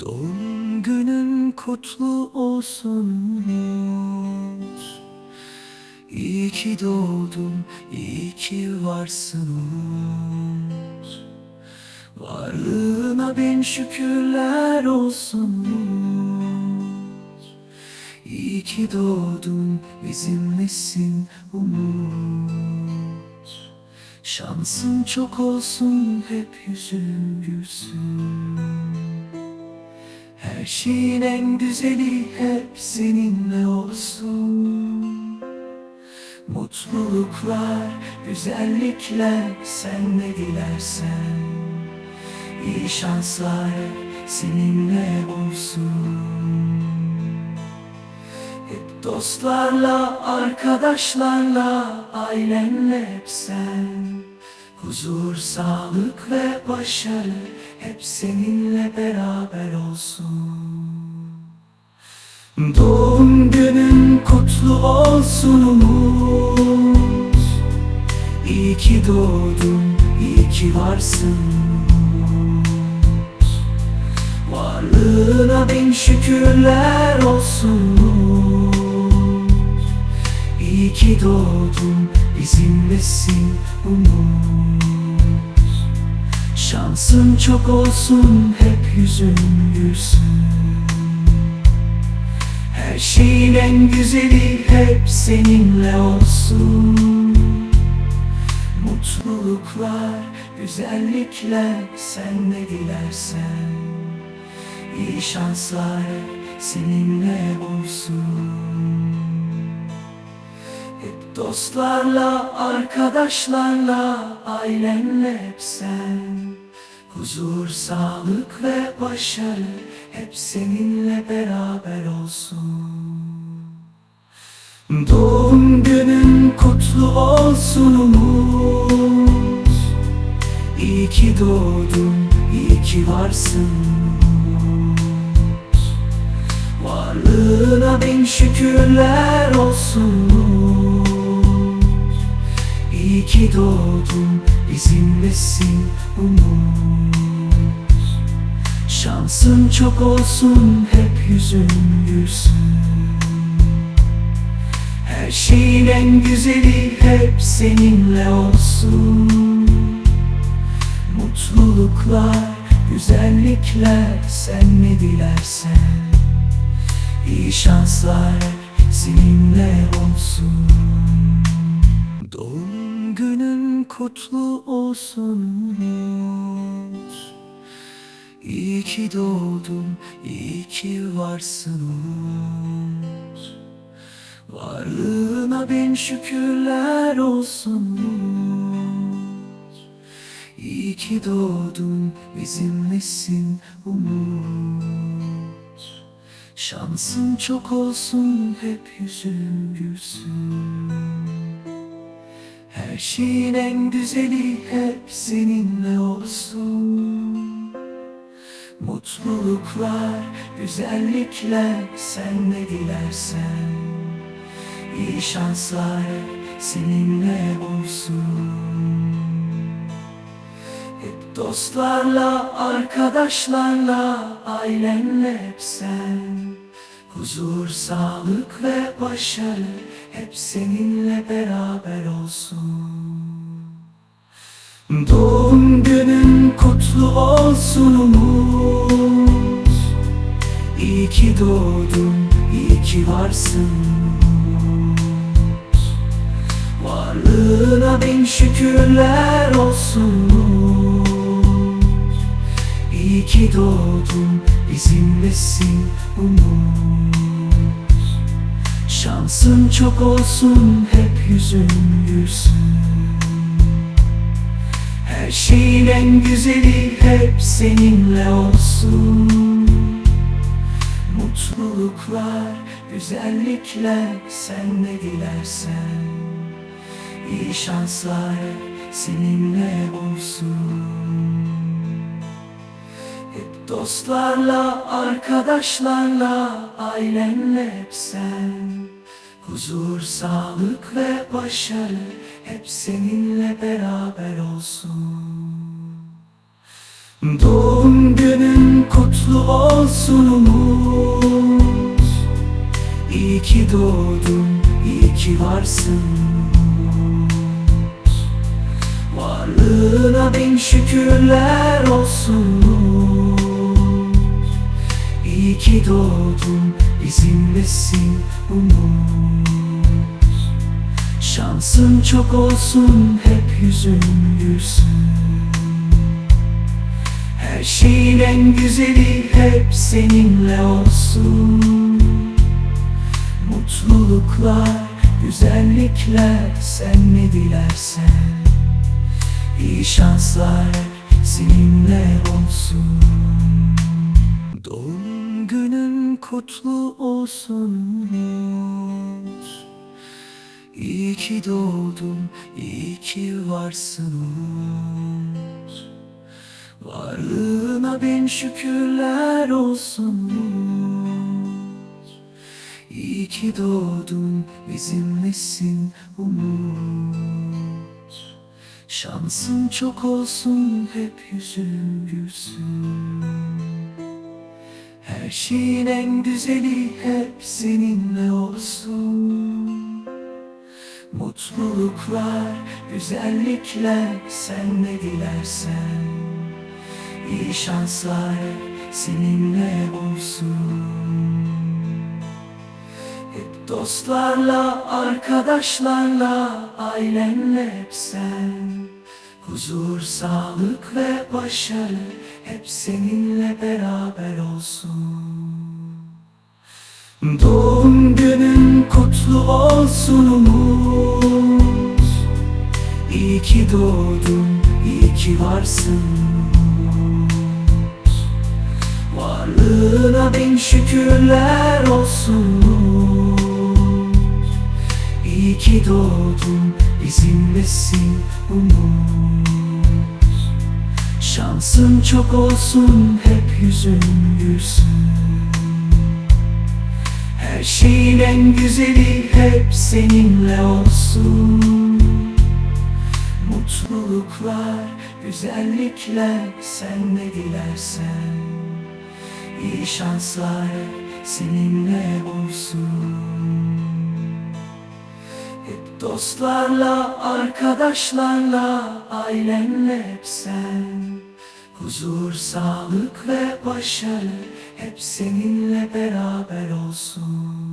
Doğum günün kutlu olsun İyi ki doğdun, iyi ki varsın Varlığına bin şükürler olsun İyi ki doğdun, bizimlesin umut? Şansın çok olsun, hep yüzün gülsün her şeyin en güzeli hep seninle olsun. Mutluluklar, güzellikler sen ne dilersen. İyi şanslar seninle olsun. Hep dostlarla, arkadaşlarla, ailenle hep sen. Huzur, sağlık ve başarı hep seninle beraber olsun. Doğum günün kutlu olsun Umut. İyi ki doğdun, iyi ki varsın Umut. Varlığına bin şükürler olsun Umut. İyi ki doğdun, bizimlesin Umut. Şansın çok olsun, hep yüzün gülsün Her şeyin en güzeli hep seninle olsun. Mutluluklar, güzellikler sen ne dilersen İyi şanslar seninle olsun. Hep dostlarla, arkadaşlarla, ailenle hep sen Huzur, sağlık ve başarı hep seninle beraber olsun. Doğum günün kutlu olsun Umut. İyi ki doğdun, iyi ki varsın Umut. Varlığına bin şükürler olsun Umut. İyi ki doğdun, bizimlesin Umut Şansın çok olsun, hep yüzün gülsün. Her şeyin en güzeli hep seninle olsun. Mutluluklar, güzellikler sen ne dilersen. İyi şanslar seninle olsun. Doğum günün kutlu olsun İyi ki doğdun, iyi ki varsın Umut. Varlığına bin şükürler olsun Umut. İyi ki doğdun, bizimlesin Umut? Şansın çok olsun, hep yüzün gülsün. Her şeyin en güzeli hep seninle Mutluluklar, güzellikler sen ne dilersen. İyi şanslar seninle olsun. Hep dostlarla, arkadaşlarla, ailenle hep sen. Huzur, sağlık ve başarı hep seninle beraber olsun. Doğum günün kutlu olsun Umut İyi ki doğdun, iyi ki varsın. Varlığına bin şükürler olsun. İyi ki doğdun, bizimlesin Umut. Şansın çok olsun, hep yüzün gülsün. Her şeyin en güzeli hep seninle olsun Mutluluklar, güzellikler sen ne dilersen. İyi şanslar seninle olsun. Hep dostlarla, arkadaşlarla, ailenle hep sen. Huzur, sağlık ve başarı hep seninle beraber olsun. Doğum günün kutlu olsun umut İyi ki doğdun, iyi ki varsın. Varlığına bin şükürler olsun. İyi ki doğdun, bizimlesin umut. Şansın çok olsun, hep yüzün gülsün. Her şeyin en güzeli hep seninle olsun Mutluluklar, güzellikler sen ne dilersen. İyi şanslar seninle olsun. Doğum günün kutlu olsun Umut. İyi ki doğdun, iyi ki varsın Umut. Varlığına bin şükürler olsun Umut İyi ki doğdun bizimlesin Umut. Şansın çok olsun hep yüzün gülsün. Her şeyin en güzeli hep seninle olsun. Mutluluklar, güzellikler sen ne dilersen. İyi şanslar seninle olsun dostlarla, arkadaşlarla, ailenle hep sen. Huzur, sağlık ve başarı hep seninle beraber olsun. Doğum günün kutlu olsun Umut. İyi ki doğdun, iyi ki varsın Varlığına bin şükürler olsun Umut İyi ki doğdun, bizimlesin Umut. Şansın çok olsun, hep yüzün gülsün. Her şeyin en güzeli hep seninle olsun. Mutluluklar, güzellikler sen ne dilersen. İyi şanslar seninle olsun dostlarla, arkadaşlarla, ailenle hep sen. Huzur, sağlık ve başarı hep seninle beraber olsun